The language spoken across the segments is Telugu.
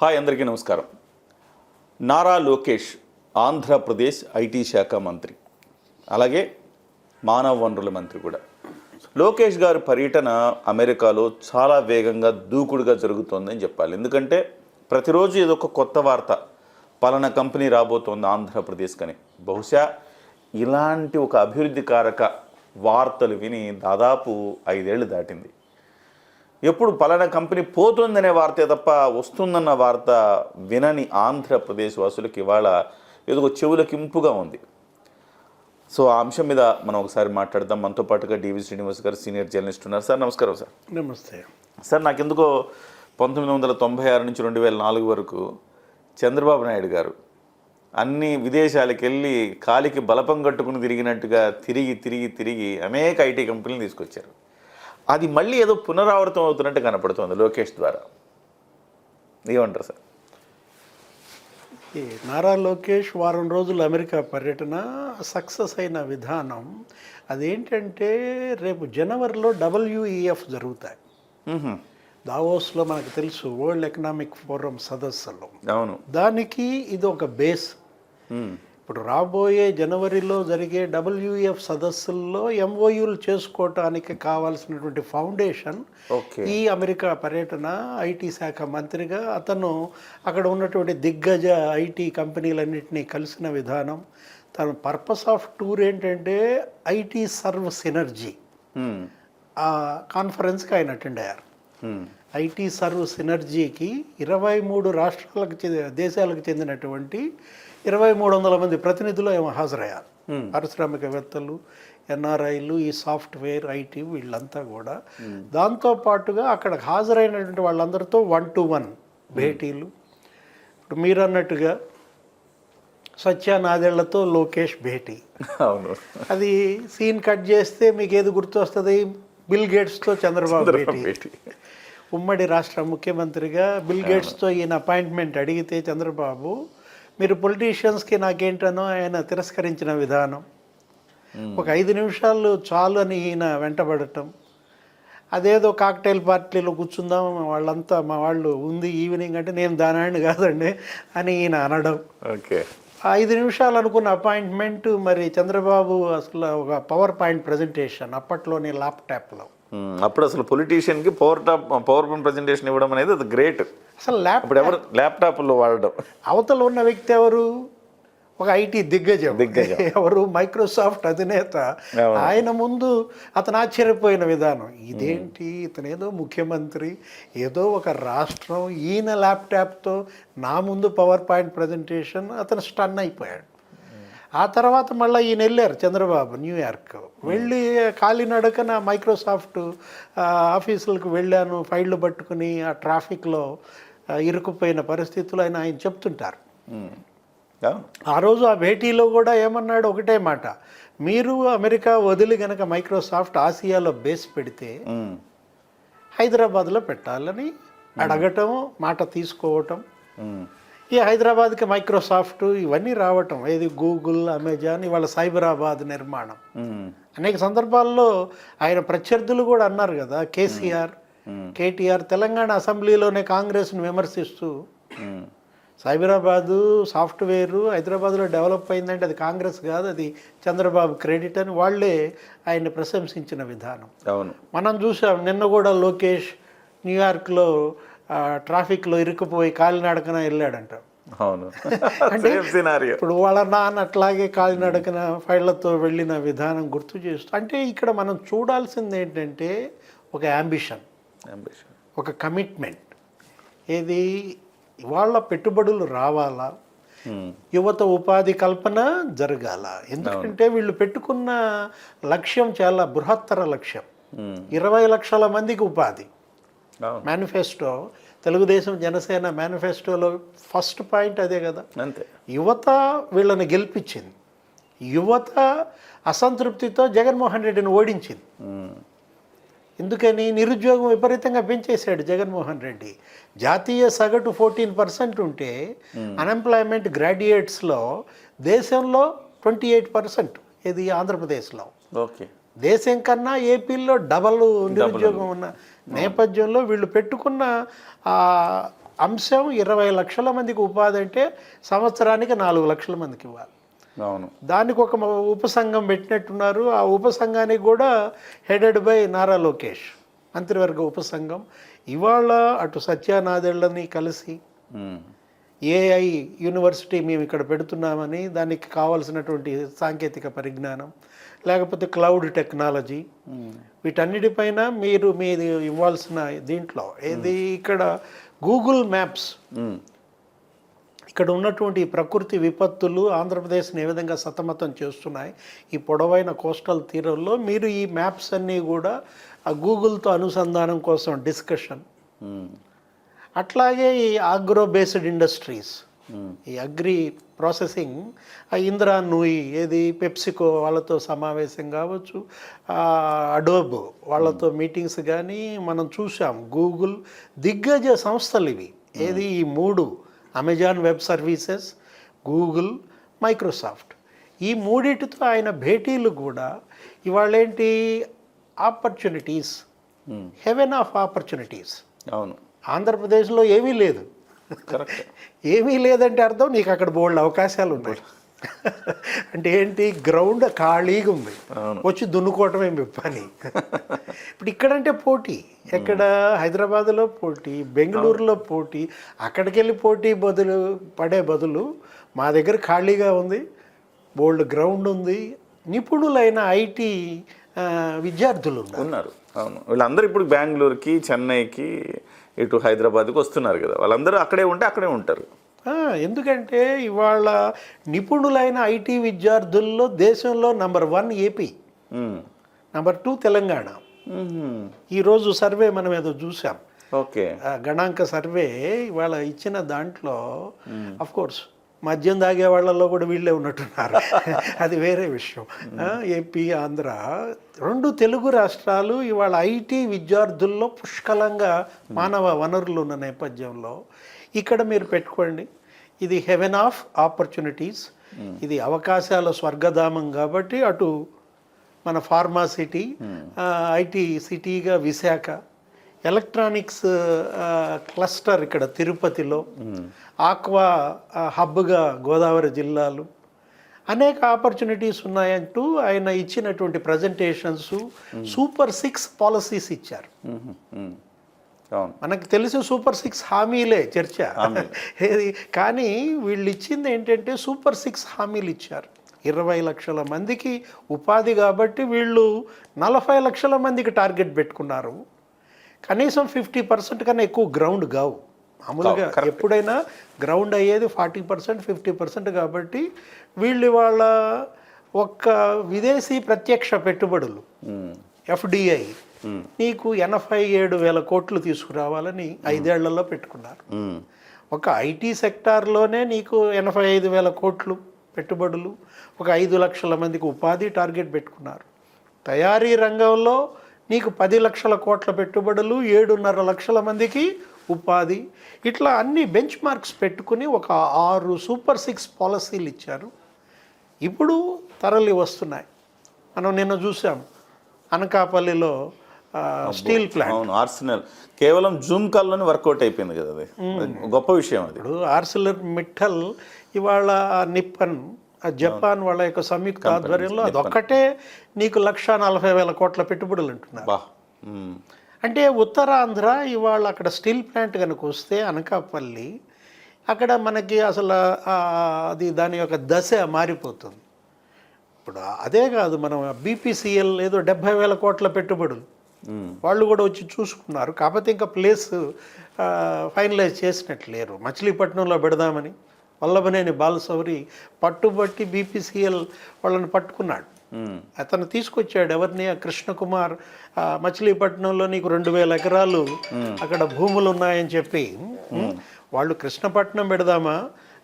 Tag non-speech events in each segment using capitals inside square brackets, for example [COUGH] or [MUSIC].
హాయ్ అందరికీ నమస్కారం. నారా లోకేష్ ఆంధ్రప్రదేశ్ ఐటీ శాఖ మంత్రి. అలాగే మానవ వనరుల మంత్రి కూడా. లోకేష్ గారి పర్యటన అమెరికాలో చాలా వేగంగా దూకుడుగా జరుగుతోందని చెప్పాలి. ఎందుకంటే ప్రతిరోజు ఏదో ఒక కొత్త వార్త పలానా కంపెనీ రాబోతోంది ఆంధ్రప్రదేశ్ కని. బహుశా ఇలాంటి ఒక అభివృద్ధి కారక వార్తలు విని దాదాపు ఐదేళ్ళు దాటింది. ఎప్పుడు పలానా కంపెనీ పోతుందనే వార్తే తప్ప వస్తుందన్న వార్త వినని ఆంధ్రప్రదేశ్ వాసులకు ఇవాళ ఏదో చెవులకు ఇంపుగా ఉంది. సో ఆ అంశం మీద మనం ఒకసారి మాట్లాడదాం. మనతో పాటుగా డివి శ్రీనివాస్ గారు సీనియర్ జర్నలిస్ట్ ఉన్నారు. సార్ నమస్కారం సార్. నమస్తే. సార్ నాకెందుకో పంతొమ్మిది వందల తొంభై ఆరు నుంచి రెండు వేల నాలుగు వరకు చంద్రబాబు నాయుడు గారు అన్ని విదేశాలకు వెళ్ళి కాలికి బలపం కట్టుకుని తిరిగినట్టుగా తిరిగి తిరిగి తిరిగి అనేక ఐటీ కంపెనీలు తీసుకొచ్చారు. అది మళ్ళీ ఏదో పునరావృతం అవుతున్నట్టు కనపడుతోంది లోకేష్ ద్వారా. ఏమంటారు సార్? నారా లోకేష్ వారం రోజులు అమెరికా పర్యటన సక్సెస్ అయిన విధానం అదేంటంటే రేపు జనవరిలో డబ్ల్యూఈఎఫ్ జరుగుతాయి. దావోస్లో మనకు తెలుసు వరల్డ్ ఎకనామిక్ ఫోరం సదస్సులో. అవును. దానికి ఇది ఒక బేస్. ఇప్పుడు రాబోయే జనవరిలో జరిగే డబ్ల్యూఎఫ్ సదస్సుల్లో ఎంఓయూలు చేసుకోవటానికి కావాల్సినటువంటి ఫౌండేషన్ ఈ అమెరికా పర్యటన ఐటీ శాఖ మంత్రిగా అతను అక్కడ ఉన్నటువంటి దిగ్గజ ఐటీ కంపెనీలన్నింటినీ కలిసిన విధానం తన పర్పస్ ఆఫ్ టూర్ ఏంటంటే ఐటీ సర్వ్ సినర్జీ. ఆ కాన్ఫరెన్స్కి ఆయన అటెండ్ అయ్యారు. ఐటీ సర్వ్ సినర్జీకి ఇరవై మూడు రాష్ట్రాలకు చెంది- దేశాలకు చెందినటువంటి ఇరవై మూడు వందల మంది ప్రతినిధులు ఏమో హాజరయ్యారు. పారిశ్రామికవేత్తలు ఎన్ఆర్ఐలు ఈ సాఫ్ట్వేర్ ఐటీ వీళ్ళంతా కూడా. దాంతో పాటుగా అక్కడ హాజరైనటువంటి వాళ్ళందరితో వన్ టు వన్ భేటీలు. ఇప్పుడు మీరు అన్నట్టుగా సత్యానాదేళ్ళతో లోకేష్ భేటీ. అవును. అది సీన్ కట్ చేస్తే మీకు ఏది గుర్తొస్తుంది? బిల్ గేట్స్తో చంద్రబాబు భేటీ. ఉమ్మడి రాష్ట్ర ముఖ్యమంత్రిగా బిల్ గేట్స్తో ఈయన అపాయింట్మెంట్ అడిగితే చంద్రబాబు మీరు పొలిటీషియన్స్కి నాకేంటనో ఆయన తిరస్కరించిన విధానం. ఒక ఐదు నిమిషాలు చాలు అని ఈయన వెంటబడటం. అదేదో కాక్టైల్ పార్టీలో కూర్చుందాం వాళ్ళంతా మా వాళ్ళు ఉంది ఈవినింగ్ అంటే నేను దానాన్ని కాదండి అని ఈయన అనడం. ఓకే. ఐదు నిమిషాలు అనుకున్న అపాయింట్మెంట్ మరి చంద్రబాబు అసలు ఒక పవర్ పాయింట్ ప్రజెంటేషన్ అప్పట్లోని ల్యాప్టాప్లో. అప్పుడు అసలు పొలిటీషియన్కి power top PowerPoint presentation ఇవ్వడం అనేది అది గ్రేట్ అసలు ల్యాప్ అప్పుడు ఎవరు ల్యాప్టాప్లో వాడడం? అవతల ఉన్న వ్యక్తి ఎవరు? ఒక ఐటీ దిగ్గజం. దిగ్గజం. [LAUGHS] ఎవరు? మైక్రోసాఫ్ట్ అధినేత. ఆయన ముందు అతను ఆశ్చర్యపోయిన విధానం. ఇదేంటి? ఇతను ఏదో ముఖ్యమంత్రి ఏదో ఒక రాష్ట్రం ఈయన ల్యాప్టాప్తో నా ముందు పవర్ పాయింట్ ప్రజెంటేషన్ అతను స్టన్ అయిపోయాడు. ఆ తర్వాత మళ్ళీ ఈయన వెళ్ళారు చంద్రబాబు న్యూయార్క్ వెళ్ళి కాలినడకన మైక్రోసాఫ్ట్ ఆఫీసులకు వెళ్ళాను ఫైళ్ళు పట్టుకుని ఆ ట్రాఫిక్లో ఆ, ఇరుక్కుపోయిన పరిస్థితులు ఆయన ఆయన చెప్తుంటారు. ఆ రోజు ఆ భేటీలో కూడా ఏమన్నాడు ఒకటే మాట మీరు అమెరికా వదిలి గనక మైక్రోసాఫ్ట్ ఆసియాలో బేస్ పెడితే. హైదరాబాద్లో పెట్టాలని అడగటం మాట తీసుకోవటం. ఈ హైదరాబాద్కి మైక్రోసాఫ్ట్ ఇవన్నీ రావటం ఏది గూగుల్ అమెజాన్ ఇవాళ సైబరాబాద్ నిర్మాణం. అనేక సందర్భాల్లో ఆయన ప్రత్యర్థులు కూడా అన్నారు కదా కేసీఆర్. కేటీఆర్ తెలంగాణ అసెంబ్లీలోనే కాంగ్రెస్ను విమర్శిస్తూ. సైబరాబాదు సాఫ్ట్వేర్ హైదరాబాద్లో డెవలప్ అయిందంటే అది కాంగ్రెస్ కాదు అది చంద్రబాబు క్రెడిట్ అని వాళ్ళే ఆయన్ని ప్రశంసించిన విధానం అవును మనం చూసాం నిన్న కూడా లోకేష్ న్యూయార్క్లో ట్రాఫిక్లో ఇరుక్కుపోయి కాలినడకన వెళ్ళాడంట. అవును. [LAUGHS] సినారియో ఇప్పుడు వాళ్ళ నాన్న అట్లాగే కాలినడకన ఫైళ్ళతో వెళ్ళిన విధానం గుర్తు చేస్తూ అంటే ఇక్కడ మనం చూడాల్సింది ఏంటంటే ఒక యాంబిషన్ అంబిషన్ ఒక కమిట్మెంట్ ఏది? ఇవాళ పెట్టుబడులు రావాలా? యువత ఉపాధి కల్పన జరగాల? ఎందుకంటే వీళ్ళు పెట్టుకున్న లక్ష్యం చాలా బృహత్తర లక్ష్యం. ఇరవై లక్షల మందికి ఉపాధి. మేనిఫెస్టో తెలుగుదేశం జనసేన మేనిఫెస్టోలో ఫస్ట్ పాయింట్ అదే కదా. అంతే. యువత వీళ్ళని గెలిపించింది. యువత అసంతృప్తితో జగన్మోహన్ రెడ్డిని ఓడించింది. ఎందుకని? నిరుద్యోగం విపరీతంగా పెంచేశాడు జగన్మోహన్ రెడ్డి. జాతీయ సగటు ఫోర్టీన్ పర్సెంట్ ఉంటే అన్ఎంప్లాయ్మెంట్ గ్రాడ్యుయేట్స్లో దేశంలో ట్వంటీ ఎయిట్ పర్సెంట్ ఇది ఆంధ్రప్రదేశ్లో. ఓకే. దేశం కన్నా ఏపీలో డబల్ నిరుద్యోగం ఉన్న నేపథ్యంలో వీళ్ళు పెట్టుకున్న ఆ అంశం ఇరవై లక్షల మందికి ఉపాధి అంటే సంవత్సరానికి నాలుగు లక్షల మందికి ఇవ్వాలి. అవును. దానికి ఒక ఉపసంఘం పెట్టినట్టున్నారు. ఆ ఉపసంఘానికి కూడా హెడెడ్ బై నారా లోకేష్ మంత్రివర్గ ఉపసంఘం. ఇవాళ అటు సత్యానాదెళ్ళని కలిసి. ఏఐ యూనివర్సిటీ మేము ఇక్కడ పెడుతున్నామని దానికి కావాల్సినటువంటి సాంకేతిక పరిజ్ఞానం లేకపోతే క్లౌడ్ టెక్నాలజీ వీటన్నిటిపైన మీరు మీది ఇవ్వాల్సిన దీంట్లో ఏది ఇక్కడ గూగుల్ మ్యాప్స్. ఇక్కడ ఉన్నటువంటి ప్రకృతి విపత్తులు ఆంధ్రప్రదేశ్ని ఏ విధంగా సతమతం చేస్తున్నాయి ఈ పొడవైన కోస్టల్ తీరంలో మీరు ఈ మ్యాప్స్ అన్నీ కూడా ఆ గూగుల్తో అనుసంధానం కోసం డిస్కషన్. అట్లాగే ఈ ఆగ్రో బేస్డ్ ఇండస్ట్రీస్. ఈ అగ్రి ప్రాసెసింగ్ ఇంద్రా నూయి ఏది పెప్సికో వాళ్ళతో సమావేశం కావచ్చు అడోబ్ వాళ్ళతో మీటింగ్స్ కానీ మనం చూసాం గూగుల్ దిగ్గజ సంస్థలు ఇవి. ఏది ఈ మూడు? Amazon Web Services Google Microsoft. ఈ మూడిటితో ఆయన భేటీలు కూడా ఇవాళేంటి? ఆపర్చునిటీస్. Heaven of opportunities. అవును. ఆంధ్రప్రదేశ్లో ఏమీ లేదు. కరెక్ట్. ఏమీ లేదంటే అర్థం నీకు అక్కడ బోల్డ్ అవకాశాలు ఉన్నాయి. అంటే ఏంటి? గ్రౌండ్ ఖాళీగా ఉంది. వచ్చి దున్నుకోవటమే మీ పని? ఇప్పుడు ఇక్కడంటే పోటీ. ఎక్కడ? హైదరాబాద్లో పోటీ బెంగళూరులో పోటీ అక్కడికి వెళ్ళి పోటీ బదులు పడే బదులు మా దగ్గర ఖాళీగా ఉంది బోల్డ్ గ్రౌండ్ ఉంది నిపుణులైన ఐటీ విద్యార్థులు ఉన్నారు. అవును. వీళ్ళందరూ ఇప్పుడు బెంగళూరుకి చెన్నైకి ఇటు హైదరాబాద్కి వస్తున్నారు కదా. వాళ్ళందరూ అక్కడే ఉంటే అక్కడే ఉంటారు. ఎందుకంటే ఇవాళ నిపుణులైన ఐటీ విద్యార్థుల్లో దేశంలో number one AP. Number two Telangana. ఈరోజు సర్వే మనం ఏదో చూసాం. ఓకే. గణాంక సర్వే ఇవాళ ఇచ్చిన దాంట్లో అఫ్ కోర్స్ మద్యం తాగే వాళ్ళల్లో కూడా వీళ్ళే ఉన్నట్టున్నారు. అది వేరే విషయం. ఏపీ ఆంధ్ర రెండు తెలుగు రాష్ట్రాలు ఇవాళ ఐటీ విద్యార్థుల్లో పుష్కలంగా మానవ వనరులు ఉన్న నేపథ్యంలో ఇక్కడ మీరు పెట్టుకోండి. ఇది హెవెన్ ఆఫ్ ఆపర్చునిటీస్. ఇది అవకాశాల స్వర్గధామం కాబట్టి అటు మన ఫార్మా సిటీ ఐటీ సిటీగా విశాఖ ఎలక్ట్రానిక్స్ క్లస్టర్ ఇక్కడ తిరుపతిలో ఆక్వా హబ్గా గోదావరి జిల్లాలు. అనేక ఆపర్చునిటీస్ ఉన్నాయంటూ ఆయన ఇచ్చినటువంటి ప్రజెంటేషన్స్ సూపర్ సిక్స్ పాలసీస్ ఇచ్చారు. మనకు తెలిసి సూపర్ సిక్స్ హామీలే చర్చ. కానీ వీళ్ళు ఇచ్చింది ఏంటంటే సూపర్ సిక్స్ హామీలు ఇచ్చారు. ఇరవై లక్షల మందికి ఉపాధి కాబట్టి వీళ్ళు నలభై లక్షల మందికి టార్గెట్ పెట్టుకున్నారు. కనీసం ఫిఫ్టీ పర్సెంట్ కన్నా ఎక్కువ గ్రౌండ్ కావు. మామూలుగా ఎప్పుడైనా గ్రౌండ్ అయ్యేది ఫార్టీ పర్సెంట్ ఫిఫ్టీ పర్సెంట్ కాబట్టి వీళ్ళు వాళ్ళ ఒక్క విదేశీ ప్రత్యక్ష పెట్టుబడులు. ఎఫ్డిఐ నీకు ఎనభై ఏడు వేల కోట్లు తీసుకురావాలని ఐదేళ్ళలో పెట్టుకున్నారు. ఒక ఐటీ సెక్టార్లోనే నీకు ఎనభై ఐదు వేల కోట్లు పెట్టుబడులు ఒక ఐదు లక్షల మందికి ఉపాధి టార్గెట్ పెట్టుకున్నారు. తయారీ రంగంలో నీకు పది లక్షల కోట్ల పెట్టుబడులు ఏడున్నర లక్షల మందికి ఉపాధి. ఇట్లా అన్ని బెంచ్ మార్క్స్ పెట్టుకుని ఒక ఆరు సూపర్ సిక్స్ పాలసీలు ఇచ్చారు. ఇప్పుడు తరలి వస్తున్నాయి. మనం నిన్న చూసాం అనకాపల్లిలో స్టీల్ ప్లాంట్. అవును ఆర్సినల్. కేవలం జూమ్ కాల్లోనే వర్కౌట్ అయిపోయింది కదా అది. గొప్ప విషయం అది. ఇప్పుడు ఆర్సిలర్ మిట్టల్ ఇవాళ నిప్పన్ జపాన్ వాళ్ళ యొక్క సంయుక్త ఆధ్వర్యంలో అదొక్కటే నీకు లక్ష నలభై వేల కోట్ల పెట్టుబడులు అంటున్నారు. అంటే ఉత్తరాంధ్ర ఇవాళ అక్కడ స్టీల్ ప్లాంట్ కనుక వస్తే అనకాపల్లి అక్కడ మనకి అసలు అది దాని యొక్క దశ మారిపోతుంది. ఇప్పుడు అదే కాదు మనం బీపీసీఎల్ ఏదో డెబ్భై వేల కోట్ల పెట్టుబడులు. వాళ్ళు కూడా వచ్చి చూసుకున్నారు. కాకపోతే ఇంకా ప్లేస్ ఫైనలైజ్ చేసినట్లు లేరు. మచిలీపట్నంలో పెడదామని. వల్లభనేని బాలసౌరి పట్టుబట్టి బీపీసీఎల్ వాళ్ళని పట్టుకున్నాడు. అతను తీసుకొచ్చాడు ఎవరిని? ఆ కృష్ణకుమార్ మచిలీపట్నంలో నీకు రెండు వేల ఎకరాలు అక్కడ భూములు ఉన్నాయని చెప్పి వాళ్ళు కృష్ణపట్నం పెడదామా?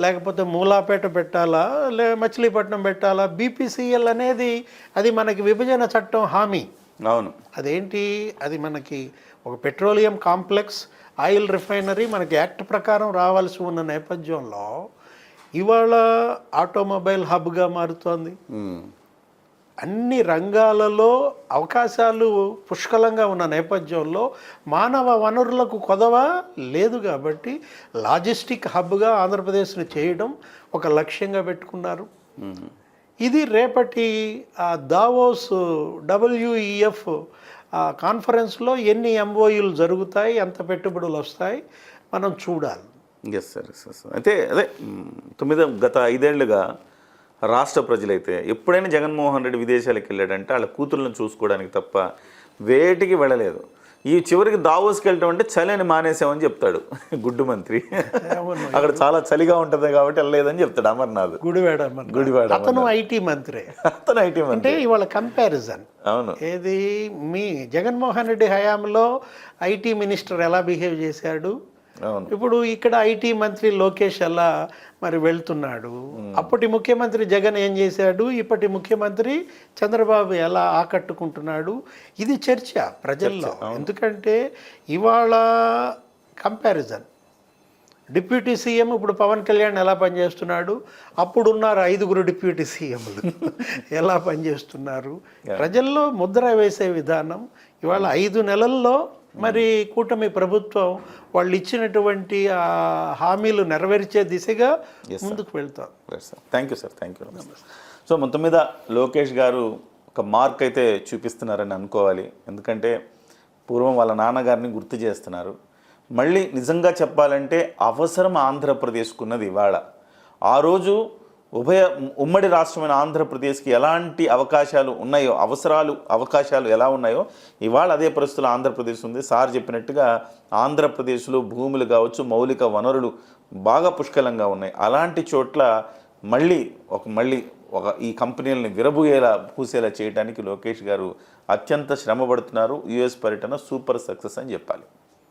లేకపోతే మూలాపేట పెట్టాలా? లే మచిలీపట్నం పెట్టాలా? బీపీసీఎల్ అనేది అది మనకి విభజన చట్టం హామీ. అవును. అదేంటి? అది మనకి ఒక పెట్రోలియం కాంప్లెక్స్ ఆయిల్ రిఫైనరీ మనకి యాక్ట్ ప్రకారం రావాల్సి ఉన్న నేపథ్యంలో ఇవాళ ఆటోమొబైల్ హబ్గా మారుతోంది. అన్ని రంగాలలో అవకాశాలు పుష్కలంగా ఉన్న నేపథ్యంలో మానవ వనరులకు కొదవ లేదు కాబట్టి లాజిస్టిక్ హబ్గా ఆంధ్రప్రదేశ్ని చేయడం ఒక లక్ష్యంగా పెట్టుకున్నారు. ఇది రేపటి దావోస్ డబ్ల్యూఈఎఫ్ కాన్ఫరెన్స్లో ఎన్ని ఎంఓయూలు జరుగుతాయి ఎంత పెట్టుబడులు వస్తాయి మనం చూడాలి. ఎస్ సార్ ఎస్ సార్ అయితే అదే తొమ్మిది గత ఐదేళ్ళుగా రాష్ట్ర ప్రజలైతే ఎప్పుడైనా జగన్మోహన్ రెడ్డి విదేశాలకు వెళ్ళాడంటే వాళ్ళ కూతుర్లను చూసుకోవడానికి తప్ప వేటికి వెళ్ళలేదు. ఈ చివరికి దావోస్కి వెళ్ళటం అంటే చలి అని మానేసామని చెప్తాడు [LAUGHS] గుడ్డు మంత్రి. అక్కడ చాలా చలిగా ఉంటుంది కాబట్టి వెళ్ళలేదని చెప్తాడు అమర్నాథ్. గుడివాడ గుడివాడ అతను ఐటీ మంత్రి. అతను ఐటీ మంత్రి. అంటే ఇవాళ కంపారిజన్ అవును. ఏది? మీ జగన్మోహన్ రెడ్డి హయాంలో ఐటీ మినిస్టర్ ఎలా బిహేవ్ చేశాడు? ఇప్పుడు ఇక్కడ ఐటీ మంత్రి లోకేష్ ఎలా మరి వెళ్తున్నాడు. అప్పటి ముఖ్యమంత్రి జగన్ ఏం చేశాడు? ఇప్పటి ముఖ్యమంత్రి చంద్రబాబు ఎలా ఆకట్టుకుంటున్నాడు? ఇది చర్చ ప్రజల్లో. ఎందుకంటే ఇవాళ కంపారిజన్ డిప్యూటీ సీఎం ఇప్పుడు పవన్ కళ్యాణ్ ఎలా పనిచేస్తున్నాడు? అప్పుడు ఉన్నారు ఐదుగురు డిప్యూటీ సీఎంలు. [LAUGHS] ఎలా పనిచేస్తున్నారు? ప్రజల్లో ముద్ర వేసే విధానం ఇవాళ ఐదు నెలల్లో మరి కూటమి ప్రభుత్వం వాళ్ళు ఇచ్చినటువంటి ఆ హామీలు నెరవేర్చే దిశగా ముందుకు వెళ్తాం. Thank you sir thank you so మొత్తం మీద లోకేష్ గారు ఒక మార్క్ అయితే చూపిస్తున్నారని అనుకోవాలి. ఎందుకంటే పూర్వం వాళ్ళ నాన్నగారిని గుర్తు చేస్తున్నారు. మళ్ళీ నిజంగా చెప్పాలంటే అవసరం ఆంధ్రప్రదేశ్కున్నది ఇవాళ. ఆ రోజు ఉభయ ఉమ్మడి రాష్ట్రమైన ఆంధ్రప్రదేశ్కి ఎలాంటి అవకాశాలు ఉన్నాయో అవసరాలు అవకాశాలు ఎలా ఉన్నాయో ఇవాళ అదే పరిస్థితులు ఆంధ్రప్రదేశ్ ఉంది. సార్ చెప్పినట్టుగా ఆంధ్రప్రదేశ్లో భూములు కావచ్చు మౌలిక వనరులు బాగా పుష్కలంగా ఉన్నాయి. అలాంటి చోట్ల మళ్ళీ ఒక మళ్ళీ ఒక ఈ కంపెనీలని విరబూయేలా పూసేలా చేయడానికి లోకేష్ గారు అత్యంత శ్రమ పడుతున్నారు యుఎస్ పర్యటన సూపర్ సక్సెస్ అని చెప్పాలి.